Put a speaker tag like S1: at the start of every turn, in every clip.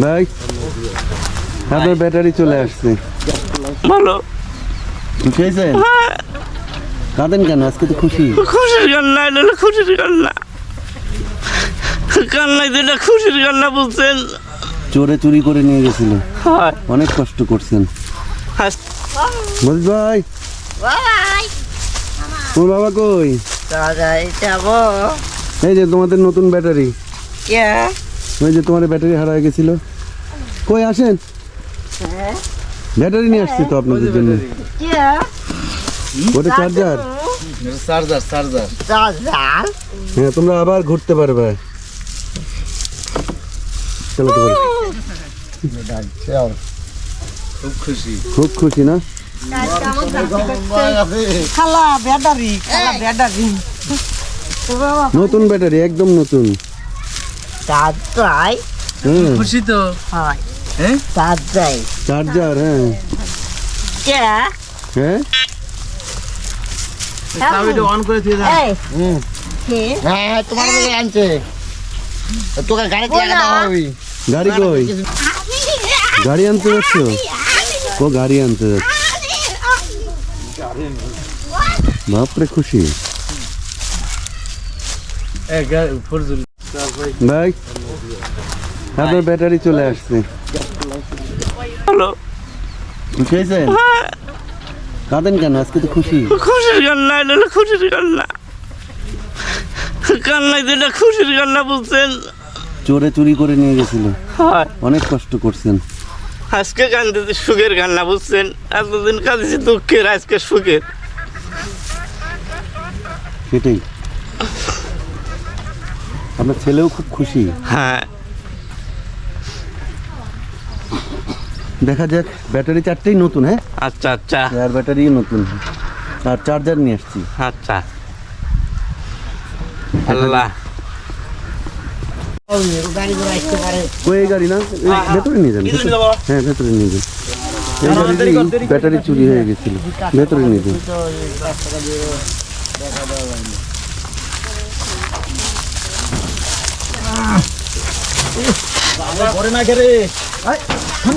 S1: ভাই। আপনার ব্যাটারি চলে আসছে।
S2: ভালো।
S1: খুশি হয়েছেন কাঁদেন কেন? আজকে তো খুশি।
S2: খুশির কান্না এটা হলো খুশির কান্না কান্নাই তো এটা খুশির কান্না বুঝছেন
S1: চোরে চুরি করে নিয়ে গেছিল। অনেক কষ্ট করছেন।
S2: হাস-
S1: ভাই। তোর বাবা কই? এই যে তোমাদের নতুন ব্যাটারি। ওই যে তোমার ব্যাটারি হারা হয়ে গেছিল। কই আসেন? ব্যাটারি নিয়ে আসছি তো আপনাদের জন্য।
S3: কে?
S1: ওটা চার্জার
S4: চার্জার। চার্জার
S3: দাদার
S1: হ্যাঁ তোমরা আবার ঘুরতে পারবে।
S4: খুব খুশি।
S1: খুব খুশি না?
S3: খালা ব্যাটারি খালা ব্যাটারি।
S1: নতুন ব্যাটারি একদম নতুন। হ্যাঁ
S4: খুশি তো?
S3: হয়।
S4: হ্যাঁ?
S1: চার্জার হ্যাঁ। হ্যাঁ?
S4: চাবিটা অন করে দিয়ে দাও।
S3: এই।
S5: হ্যাঁ তোমার দিকে আনছে। তোকে গাড়ি দিয়ে
S3: ওলা।
S5: হবে।
S1: গাড়ি কই? গাড়ি আনতে যাচ্ছ? ও গাড়ি আনতে যাচ্ছ? বাপরে খুশি। ভাই আপনার ব্যাটারি চলে আসছে।
S2: ভালো
S1: খুশি হয়েছেন কাঁদেন কেন? আজকে তো খুশি।
S2: খুশির কান্না এটা হলো খুশির কান্না কান্নাই এটা খুশির কান্না বুঝছেন
S1: চোরে চুরি করে নিয়ে গেছিল।
S2: হয়।
S1: অনেক কষ্ট করছেন।
S2: আজকে কান্দিতে সুখের কান্না বুঝছেন এতদিন কাঁদিছি দুঃখের আজকে সুখের।
S1: সেটাই। আপনার ছেলেও খুব খুশি।
S2: হ্যাঁ।
S1: দেখা যাক ব্যাটারি চারটেই নতুন হ্যাঁ?
S2: আচ্ছা আচ্ছা।
S1: আর ব্যাটারি নতুন। আর চার্জার নিয়ে আসছি।
S2: আচ্ছা। আল্লাহ।
S5: গাড়ি
S1: কই না ভেতরে নিয়ে যান ভেতরে- হ্যাঁ ভেতরে নিয়ে যান। এই গাড়িতেই ব্যাটারি চুরি হয়ে গেছিল। ভেতরে নিয়ে যান।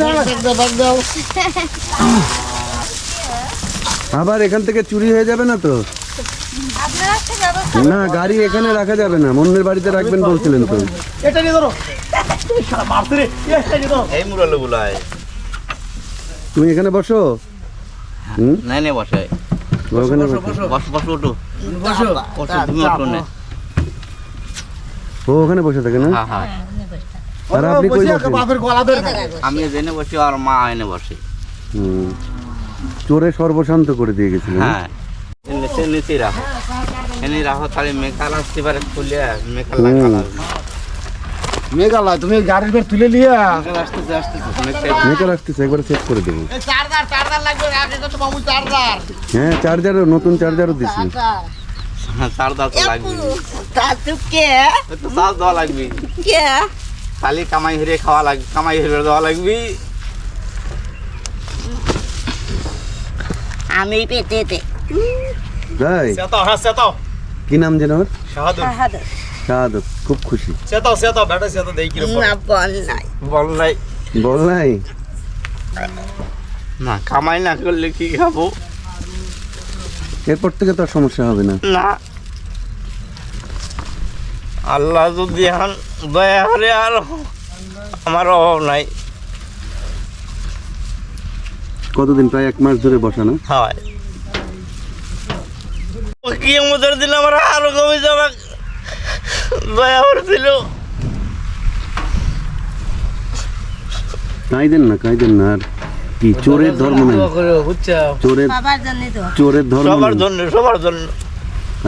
S4: না
S1: আবার এখান থেকে চুরি হয়ে যাবে না তো? না গাড়ি এখানে রাখা যাবে না। অন্যের বাড়িতে রাখবেন বলছিলেন তো।
S4: এটা নিয়ে ধরো।
S1: তুমি এখানে বসো। হুম?
S2: নাই নাই বসায়।
S1: ওখানে বসো
S2: বস বস ওঠো
S4: বসো
S2: বসো তুমি না।
S1: ও ওখানে বসে থাকে না?
S2: হ্যাঁ হ্যাঁ।
S1: আর আপনি কই
S4: বাপের গলা ধরে
S2: আমি জেনে বসি আর মা এনে বসে।
S1: হুম। চোরে সর্বশান্ত করে দিয়ে গেছিল
S2: হ্যাঁ। নিচে নিচে রাখো। এনে রাখো তাহলে মেকাল আসতে পারে খুলে মেকাল। লাগালা
S4: মেঘালয় তুমি গাড়ির বের তুলে লিয়া
S2: মেকাল আসতেছে
S1: একবার চেক করে দেবো।
S5: চার্জার চার্জার লাগবে আগে তো বাবু চার্জার।
S1: হ্যাঁ চার্জারও নতুন চার্জারও দিছি।
S2: তার দাও তো লাগবে।
S3: দাদু কে?
S2: তো তার দেওয়া লাগবে।
S3: কে?
S2: খালি কামাই হেরে খাওয়া লাগবে কামাই হেরে দেওয়া লাগবে।
S3: আমি
S4: সেতাও হ্যাঁ সেতাও
S1: কি নাম যেন ওর?
S4: শাহাদুল
S1: খুব খুশি।
S4: সেতাও সেতাও বেটা সেতাও দেই কি
S3: না বল নাই।
S2: বল নাই।
S1: বল নাই।
S2: না কামাই না করলে কি খাব?
S1: এরপর থেকে তো আর সমস্যা হবে না।
S2: না। আল্লাহ যদি এখন দয়া করে আর আমার অভাব নাই।
S1: কতদিন? প্রায় এক মাস ধরে বসা না?
S2: হয়। কি আমাদের দিন আমার আরও কমে যাবে। দয়া করেছিল
S1: কাঁদেন না কাঁদেন না আর। কি চোরের ধর্ম নেই? চোরের
S3: বাবার জন্য তো
S1: চোরের ধর্ম
S2: সবার জন্য সবার জন্য।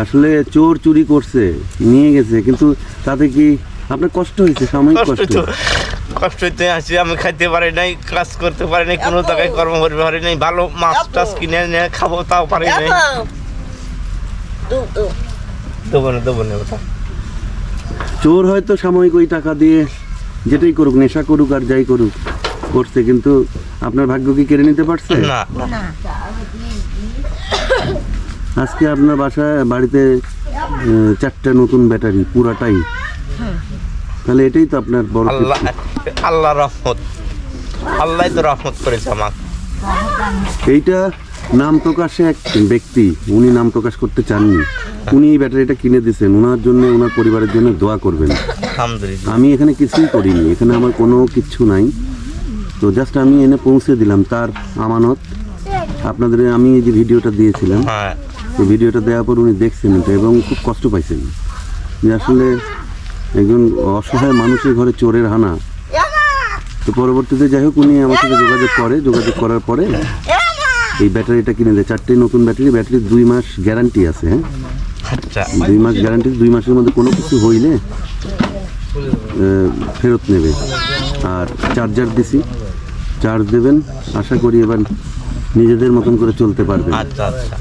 S1: আসলে চোর চুরি করছে নিয়ে গেছে কিন্তু তাতে কি আপনার কষ্ট হয়েছে? সাময়িক
S2: কষ্ট
S1: কষ্ট?
S2: হইতে। আছি আমি খাইতে পারি নাই কাজ করতে পারি নাই কোনো জায়গায় কর্ম করতে পারি নাই ভালো মাছ টাছ কিনে নিয়ে খাব তাও পারি নাই।
S3: দু দু
S2: দেবো না দেবো না ওটা
S1: চোর হয়তো সাময়িক ওই টাকা দিয়ে যেটাই করুক নেশা করুক আর যাই করুক করছে কিন্তু আপনার ভাগ্য কি কেড়ে নিতে পারছে?
S2: না।
S1: আজকে আপনার বাসায় বাড়িতে চারটা নতুন ব্যাটারি পুরাটাই। তাহলে এটাই তো আপনার বড়
S2: আল্লাহ আল্লাহ রহমত। আল্লাহ তো রহমত করেছে আমাকে।
S1: এইটা নাম প্রকাশে এক ব্যক্তি উনি নাম প্রকাশ করতে চাননি। উনি এই ব্যাটারিটা কিনে দিয়েছেন ওনার জন্য ওনার পরিবারের জন্য দোয়া করবেন। আমি এখানে কিছুই করিনি এখানে আমার কোনো কিছু নাই। তো জাস্ট আমি এনে পৌঁছে দিলাম তার আমানত। আপনাদের আমি এই যে ভিডিওটা দিয়েছিলাম তো ভিডিওটা দেওয়ার পর উনি দেখছেন এটা এবং খুব কষ্ট পাইছেন। যে আসলে একজন অসহায় মানুষের ঘরে চোরের হানা। তো পরবর্তীতে যাই হোক উনি আমার সাথে যোগাযোগ করে। যোগাযোগ করার পরে এই ব্যাটারিটা কিনে দেয়। চারটে নতুন ব্যাটারি ব্যাটারির দুই মাস গ্যারান্টি আছে হ্যাঁ?
S2: আচ্ছা।
S1: দুই মাস গ্যারান্টি দুই মাসের মধ্যে কোনো কিছু হইলে ফেরত নেবে। আর চার্জার দিছি। চার্জ দেবেন। আশা করি এবার নিজেদের মতন করে চলতে পারবেন।
S2: আচ্ছা আচ্ছা।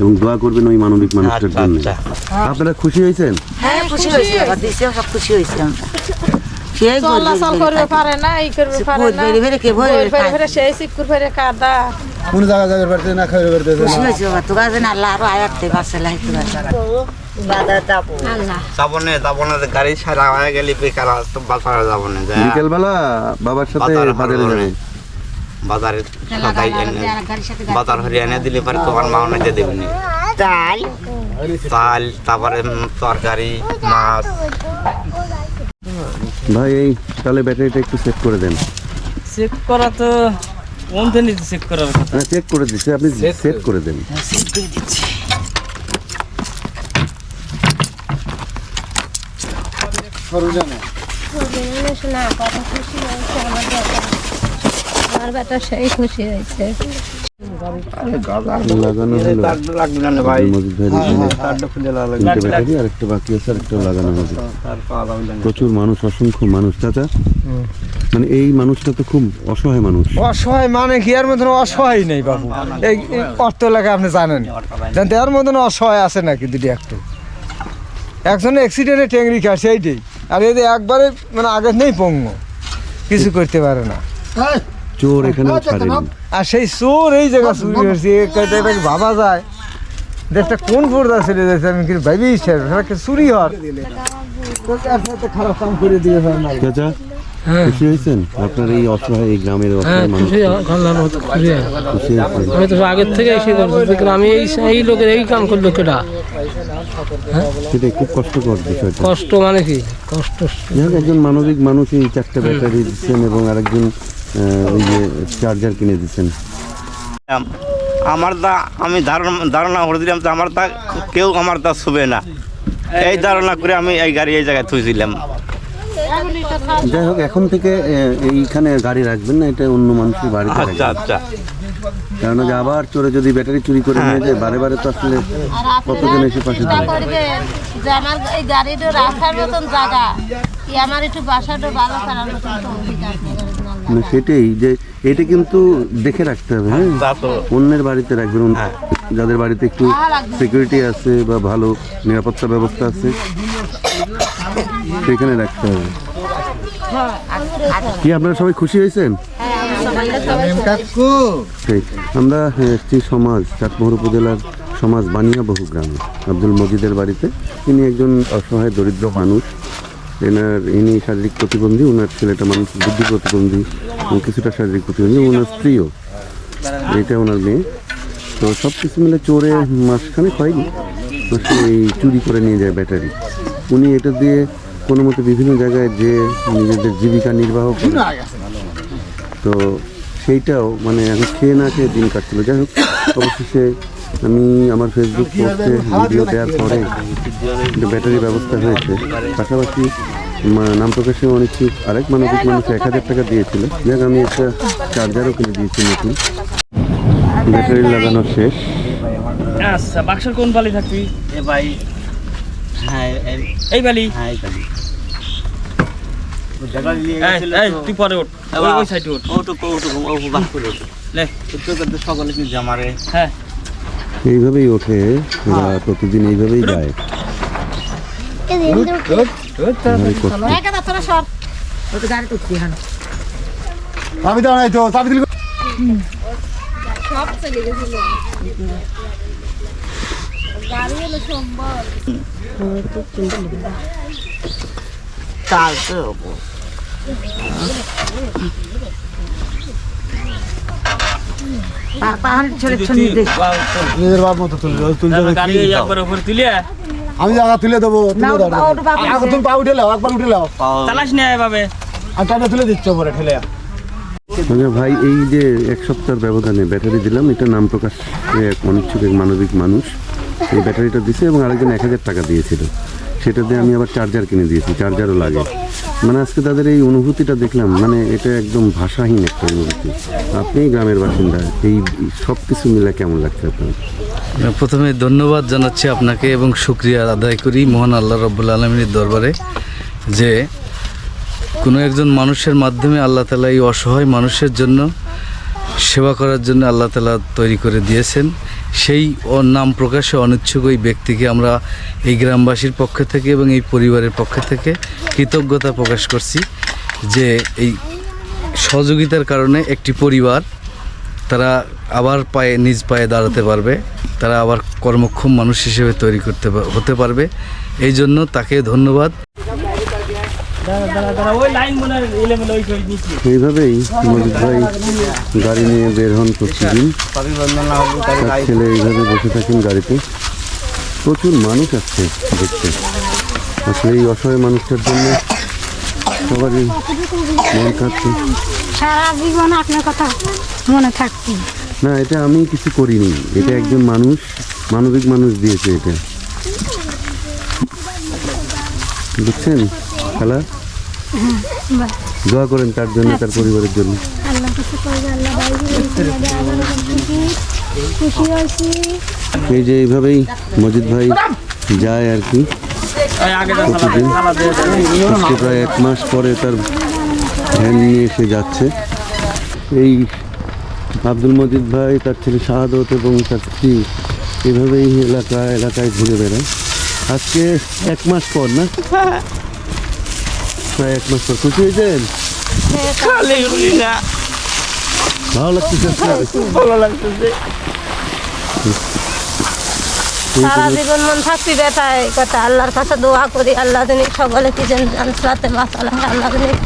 S1: এবং দোয়া করবেন ওই মানবিক মানুষটার
S2: আচ্ছা
S1: জন্য।
S2: আচ্ছা।
S1: আপনারা খুশি হয়েছেন?
S3: হ্যাঁ খুশি হয়েছে। সব খুশি হয়েছে আমরা।
S5: কোন জায়গা জায়গার বাড়িতে না খাইতে
S3: খুশি হয়েছে বাবা আল্লাহ আরও আয়াতে বাসে লাইতে
S1: বিকেলবেলা বাবার সাথে
S2: বাজারে
S1: যাবে।
S2: বাজারে সদাই এনে বাজার হরে এনে দিলে পরে তোমার মা অনেক দেবে না।
S3: তাই
S2: চাল তারপরে তরকারি মাছ।
S1: ভাই এই তাহলে ব্যাটারিটা একটু চেক করে দেন।
S6: চেক করা তো কোন থেকে চেক করার কথা।
S1: হ্যাঁ চেক করে দিচ্ছে। আপনি সেট করে দেন।
S7: না কত খুশি হয়েছে আমার আমার বেটা সেই খুশি হয়েছে।
S1: লাগানো হলো।
S2: লাগবে না ভাই।
S1: মজিদ ভাই তিনটে ব্যাটারি আর একটা বাকি আছে আর একটা লাগানো হবে। প্রচুর মানুষ অসংখ্য মানুষ চাচা। মানে এই মানুষটা তো খুব অসহায় মানুষ।
S8: অসহায় মানে কি? এর মতন অসহায় নেই বাবু। এই এই অর্থ এলাকা আপনি জানেন। জানতে এর মতন অসহায় আছে নাকি দুটি একটু? একজন অ্যাক্সিডেন্টে টেংরি খায় সেইটাই আর এদের একবারে মানে আগে নেই পঙ্গ। কিছু করতে পারে না।
S1: চোর এখানে
S8: আর সেই চোর এই জায়গা চুরি হয়েছে ভাবা যায়। দেশটা কোন পর্দা ছেড়ে যাচ্ছে আমি কিন্তু ছেড়ে সেটা কি চুরি হওয়ার। খারাপ কাম করে দিয়ে
S1: চাচা খুশি হয়েছেন? আপনার এই অসহায় এই গ্রামের
S6: আমি তো আগের থেকে এসে করছি আমি এই এই লোকের এই কাম করল কেটা
S1: সেটাই খুব কষ্টকর বিষয়টা।
S6: কষ্ট মানে কি? কষ্ট।
S1: একজন মানবিক মানুষ এই চারটে ব্যাটারি দিচ্ছেন এবং আরেকজন ওই যে চার্জার কিনে দিচ্ছেন
S2: আমার দা আমি ধারণা ধারণা করে দিলাম যে আমার দা কেউ আমার দা ছুবে না। এই ধারণা করে আমি এই গাড়ি এই জায়গায় থুইছিলাম
S1: যাই হোক এখন থেকে এইখানে গাড়ি রাখবেন না এটা অন্য মানুষের বাড়িতে
S2: আচ্ছা আচ্ছা।
S1: কারণ যে আবার চোরে যদি ব্যাটারি চুরি করে নিয়ে যায় বারে বারে তো আসলে কতজন এসে পাশে
S7: যে আমার এই গাড়িটা রাখার মতন জায়গা কি আমার একটু বাসাটা ভালো করার মতন।
S1: না সেটাই যে এটা কিন্তু দেখে রাখতে হবে হ্যাঁ? অন্যের বাড়িতে রাখবেন
S2: হ্যাঁ।
S1: যাদের বাড়িতে একটু সিকিউরিটি আছে বা ভালো নিরাপত্তা ব্যবস্থা আছে সেখানে রাখতে হবে। কি আপনারা সবাই খুশি হয়েছেন? আমরা এসছি সমাজ চাটমোহর উপজেলার সমাজ বানিয়া বহু গ্রামে। আব্দুল মজিদের বাড়িতে তিনি একজন অসহায় দরিদ্র মানুষ। এনার, ইনি শারীরিক প্রতিবন্ধী ওনার ছেলেটা মানুষ বুদ্ধি প্রতিবন্ধী এবং কিছুটা শারীরিক প্রতিবন্ধী ওনার স্ত্রীও। এটা ওনার মেয়ে। তো সব কিছু মিলে চোরে মাসখানে হয়নি। এই চুরি করে নিয়ে যায় ব্যাটারি। উনি এটা দিয়ে কোনো মতে বিভিন্ন জায়গায় যে নিজেদের জীবিকা নির্বাহ করে। তো সেইটাও মানে এখন খেয়ে না খেয়ে দিন কাটছিল। যাই হোক, অবশেষে আমি আমার ফেসবুক পোস্টে ভিডিও দেওয়ার পরে একটা ব্যাটারি ব্যবস্থা হয়েছে। পাশাপাশি নাম প্রকাশে অনিচ্ছুক আরেক মানবিক মানুষ এক হাজার টাকা দিয়েছিল। যাক আমি একটা চার্জারও কিনে দিয়েছি নতুন। ব্যাটারি লাগানো শেষ।
S6: আচ্ছা বাক্সের কোন বালি থাকবি?
S2: এ ভাই হ্যাঁ
S6: এই বালি।
S2: হ্যাঁ
S6: এই, এই, তুই পরে ওঠ ওই সাইডে ওঠ হ্যাঁ।
S1: এইভাবেই ওঠে ওরা প্রতিদিন এইভাবেই যায়। ভারী
S5: আমি তো নাই তো চাবি দিলি
S7: সব চলে। গেছিল গাড়ি হলো সম্বল
S3: চাল তো
S5: নিজের বাপ মতো?
S6: একবার উপরে তুলে
S5: আমি জায়গা তুলে দেবো তুমি পা উঠে লাও একবার উঠে লাও
S6: চালাস না এভাবে।
S5: আর তুলে দিচ্ছ পরে ঠেলে।
S1: মানে ভাই এই যে এক সপ্তাহের ব্যবধানে ব্যাটারি দিলাম এটা নাম প্রকাশ অনিচ্ছুক এক মানবিক মানুষ। এই ব্যাটারিটা দিছে এবং আরেকজন এক হাজার টাকা দিয়েছিল। সেটা দিয়ে আমি আবার চার্জার কিনে দিয়েছি চার্জারও লাগে। মানে আজকে তাদের এই অনুভূতিটা দেখলাম মানে এটা একদম ভাষাহীন একটা অনুভূতি। আপনি গ্রামের বাসিন্দা, এই সব কিছু মিলে কেমন লাগছে আপনার?
S9: প্রথমে ধন্যবাদ জানাচ্ছি আপনাকে এবং সুক্রিয়া আদায় করি মহান আল্লাহ রব্বুল আলমিনের দরবারে যে কোনো একজন মানুষের মাধ্যমে আল্লাহ তালা এই অসহায় মানুষের জন্য সেবা করার জন্য আল্লাহ তালা তৈরি করে দিয়েছেন। সেই নাম প্রকাশে অনিচ্ছুক ওই ব্যক্তিকে আমরা এই গ্রামবাসীর পক্ষ থেকে এবং এই পরিবারের পক্ষ থেকে কৃতজ্ঞতা প্রকাশ করছি যে এই সহযোগিতার কারণে একটি পরিবার তারা আবার পায়ে, নিজ পায়ে দাঁড়াতে পারবে। তারা আবার কর্মক্ষম মানুষ হিসেবে তৈরি করতে হতে পারবে। এই জন্য তাকে ধন্যবাদ।
S1: এইভাবেই মজিদ ভাই গাড়ি নিয়ে বের হন প্রতিদিন। তার ছেলে এইভাবে বসে থাকেন গাড়িতে। প্রচুর মানুষ আসছে দেখতে। আসলে এই অসহায় মানুষটার জন্য সবারই মন খাচ্ছে
S7: সারা জীবন আপনার কথা মনে থাকতি
S1: না এটা আমি কিছু করিনি। এটা একজন মানুষ মানবিক মানুষ দিয়েছে এটা। বুঝছেন? খালা দোয়া করেন তার জন্য, তার পরিবারের জন্য। এই যে এইভাবেই মজিদ ভাই যায় আর কি। প্রতিদিন প্রায় এক মাস পরে তার ভ্যান নিয়ে এসে যাচ্ছে। এই আব্দুল মজিদ ভাই, তার ছেলে শাহাদত এবং তার স্ত্রী এভাবেই এলাকায় এলাকায় ঘুরে বেড়ায়। আজকে এক মাস পর না? খুশি হয়েছেন
S2: খালি না
S1: ভালো লাগতেছে?
S2: ভালো লাগতেছে
S7: সারা জীবন মন থাকবি বেটা কথা আল্লাহর কাছে দোয়া করি আল্লাহ দিনে সকলে কি যেন জানসাতে বাঁচালে আল্লাহ দিনে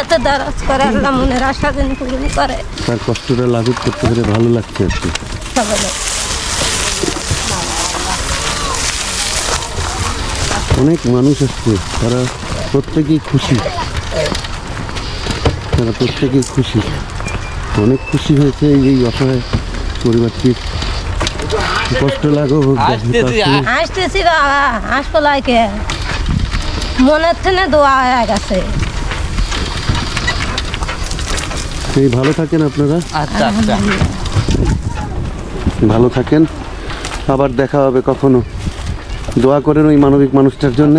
S7: এত দারাজ করে আল্লাহ মনের আশা দিন পূরণ করে
S1: তার কষ্টটা লাঘব করতে পেরে ভালো লাগছে
S7: সকলে
S1: অনেক মানুষ আসছে তারা প্রত্যেকেই খুশি। তারা প্রত্যেকেই খুশি। অনেক খুশি হয়েছে এই এই অসহায় পরিবারটির কষ্ট লাগো হোক
S7: আসতেছি বাবা আসব লাইকে। মনের থেকে দোয়া হয়ে গেছে।
S1: এই ভালো থাকেন আপনারা।
S6: আচ্ছা আচ্ছা।
S1: ভালো থাকেন। আবার দেখা হবে কখনো। দোয়া করেন ওই মানবিক মানুষটার জন্য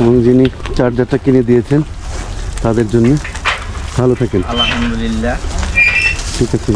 S1: এবং যিনি চার্জারটা কিনে দিয়েছেন তাদের জন্য ভালো থাকেন।
S6: আলহামদুলিল্লাহ।
S1: ঠিক আছে